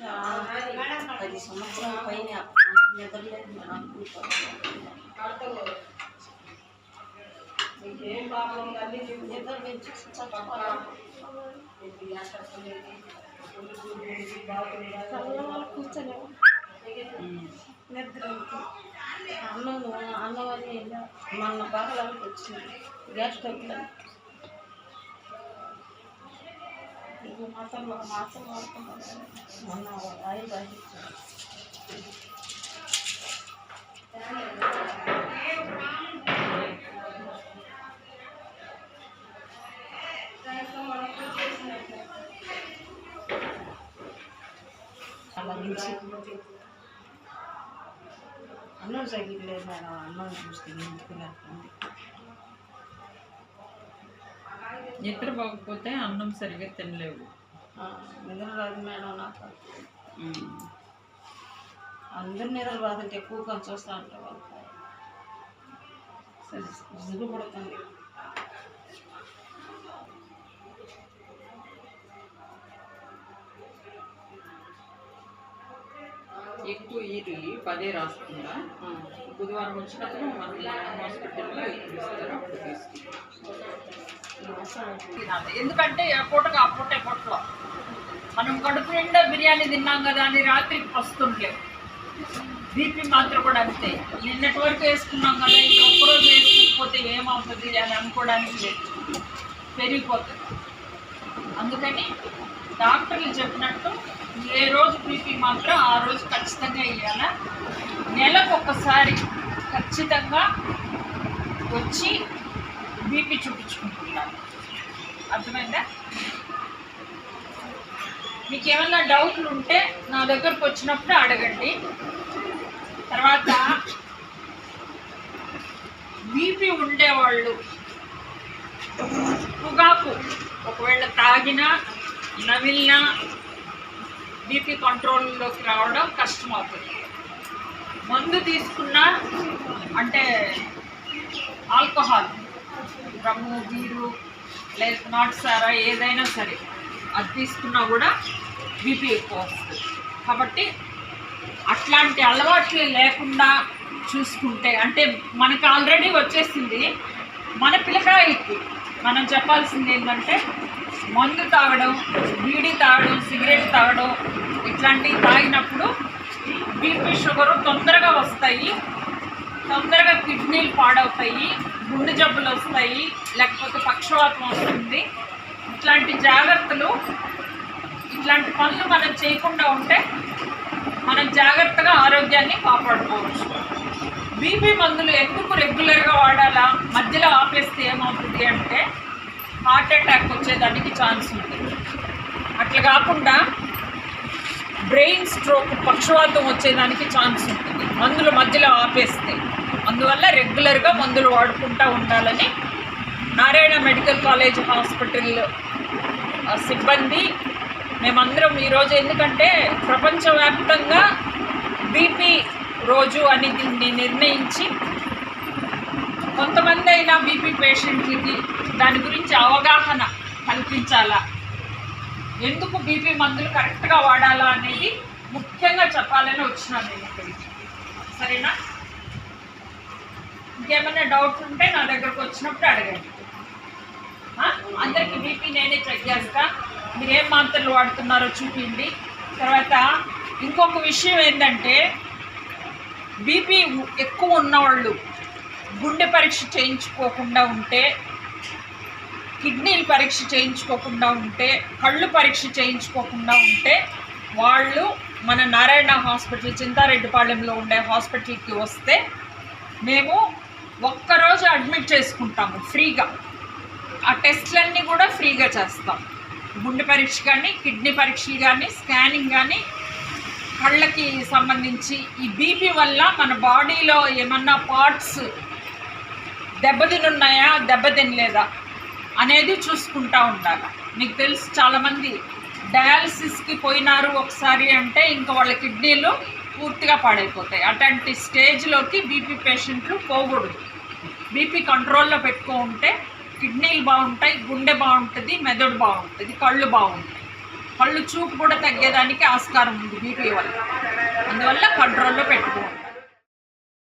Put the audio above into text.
పది సంవత్సరాల పైన నిద్రలేదు మేడం నిద్ర పెంచి కూర్చొని నిద్ర అన్నం అన్నం అని మొన్న బాగలకి వచ్చింది గ్యాస్ స్టవ్ నుంచి అన్నం సరిగ్లేదు మేడం అన్నం చూస్తే ఇంటికి లేకుండా నిద్ర పోకపోతే అన్నం సరిగ్గా తినలేవు. నిద్ర రాదు మేడం నాకు. అందరు నిద్ర రాదంటే ఎక్కువ కొంచెం చూస్తూ ఉంటారు వాళ్ళు సరే. విసుగు పడుతుంది. ఎక్కువ ఇది పదే రాస్తుందా ఆ, బుధవారం వచ్చినప్పుడు మనకి హాస్పిటల్లో ఎక్కువ ఇస్తారు అప్పుడు తీసుకుంటాం. ఎందుకంటే ఆ పూటకు ఆ పూటే పొట్టలో మనం కడుపు నిండా బిర్యానీ తిన్నాం కదా అని రాత్రికి వస్తుండలేవు బీపీ మాత్రం కూడా అంతే. నిన్నటి వరకు వేసుకున్నాం కదా ఇంకా ఒక్కరోజు వేసుకోకపోతే ఏమవుతుంది అని అనుకోవడానికి లేదు. పెరిగిపోతుంది. అందుకని డాక్టర్లు చెప్పినట్టు ఏ రోజు బీపీ మాత్రం ఆ రోజు ఖచ్చితంగా వేయాల నెలకు ఒకసారి ఖచ్చితంగా వచ్చి బీపీ చూపించుకుంటున్నాను అర్థమైందా? మీకు ఏమైనా డౌట్లు ఉంటే నా దగ్గరకు వచ్చినప్పుడు అడగండి. తర్వాత బీపీ ఉండేవాళ్ళు పొగాకు ఒకవేళ తాగినా నమిలినా బీపీ కంట్రోల్లోకి రావడం కష్టం అవుతుంది మందు తీసుకున్నా అంటే ఆల్కహాల్ రమ్ము బీరు లేదు నాటు సారా ఏదైనా సరే అది తీసుకున్నా కూడా బీపీ ఎక్కువ వస్తుంది. కాబట్టి అట్లాంటి అలవాట్లు లేకుండా చూసుకుంటే అంటే మనకి ఆల్రెడీ వచ్చేసింది మన పిల్లకాయలకి. మనం చెప్పాల్సింది ఏంటంటే మందు తాగడం బీడీ తాగడం సిగరెట్ తాగడం ఇట్లాంటివి తాగినప్పుడు బీపీ షుగరు తొందరగా వస్తాయి. తొందరగా కిడ్నీలు పాడవుతాయి గుండె జబ్బులు వస్తాయి లేకపోతే పక్షవాతం వస్తుంది. ఇట్లాంటి జాగ్రత్తలు ఇట్లాంటి పనులు మనం చేయకుండా ఉంటే మనం జాగ్రత్తగా ఆరోగ్యాన్ని కాపాడుకోవచ్చు. బీపీ మందులు ఎందుకు రెగ్యులర్గా వాడాలా? మధ్యలో ఆపేస్తే ఏమవుతుంది అంటే హార్ట్ అటాక్ వచ్చేదానికి ఛాన్స్ ఉంటుంది. అట్లా కాకుండా బ్రెయిన్ స్ట్రోక్ పక్షవాతం వచ్చేదానికి ఛాన్స్ ఉంటుంది. మందులు మధ్యలో ఆపేస్తే. అందువల్ల రెగ్యులర్గా మందులు వాడుకుంటూ ఉండాలని నారాయణ మెడికల్ కాలేజ్ హాస్పిటల్ సిబ్బంది మేమందరం ఈరోజు ఎందుకంటే ప్రపంచవ్యాప్తంగా బీపీ రోజు అని దీన్ని నిర్ణయించి కొంతమంది అయినా బీపీ పేషెంట్లకి దాని గురించి అవగాహన కల్పించాలా? ఎందుకు బీపీ మందులు కరెక్ట్గా వాడాలా అనేది ముఖ్యంగా చెప్పాలని వచ్చినాను నేను ఇక్కడికి. సరేనా? ఇంకేమైనా డౌట్స్ ఉంటే నా దగ్గరకు వచ్చినప్పుడు అడగండి. అందరికీ అందరికి బీపీ నేనే చెక్ చేస్తా. మీరు ఏం మాత్రలు వాడుతున్నారో చూపిండి తర్వాత ఇంకొక విషయం ఏంటంటే బీపీ ఎక్కువ ఉన్నవాళ్ళు గుండె పరీక్ష చేయించుకోకుండా ఉంటే కిడ్నీలు పరీక్ష చేయించుకోకుండా ఉంటే కళ్ళు పరీక్ష చేయించుకోకుండా ఉంటే వాళ్ళు మన నారాయణ హాస్పిటల్ చింతారెడ్డిపాళెంలో ఉండే హాస్పిటల్కి వస్తే మేము ఒక్కరోజు అడ్మిట్ చేసుకుంటాము ఫ్రీగా. ఆ టెస్ట్లన్నీ కూడా ఫ్రీగా చేస్తాం. గుండె పరీక్ష కానీ కిడ్నీ పరీక్షలు కానీ స్కానింగ్ కానీ కళ్ళకి సంబంధించి ఈ బీపీ వల్ల మన బాడీలో ఏమన్నా పార్ట్స్ దెబ్బతినున్నాయా దెబ్బతినలేదా? అనేది చూసుకుంటూ ఉండాలి. మీకు తెలుసు చాలామంది డయాలసిస్కి పోయినారు ఒకసారి అంటే ఇంకా వాళ్ళ కిడ్నీలు పూర్తిగా పాడైపోతాయి. అట్లాంటి స్టేజ్లోకి బీపీ పేషెంట్లు పోకూడదు. బీపీ కంట్రోల్లో పెట్టుకో ఉంటే కిడ్నీలు బాగుంటాయి గుండె బాగుంటుంది మెదడు బాగుంటుంది కళ్ళు బాగుంటాయి. కళ్ళు చూపు కూడా తగ్గేదానికి ఆస్కారం ఉంది బీపీ వల్ల. అందువల్ల కంట్రోల్లో పెట్టుకోవాలి.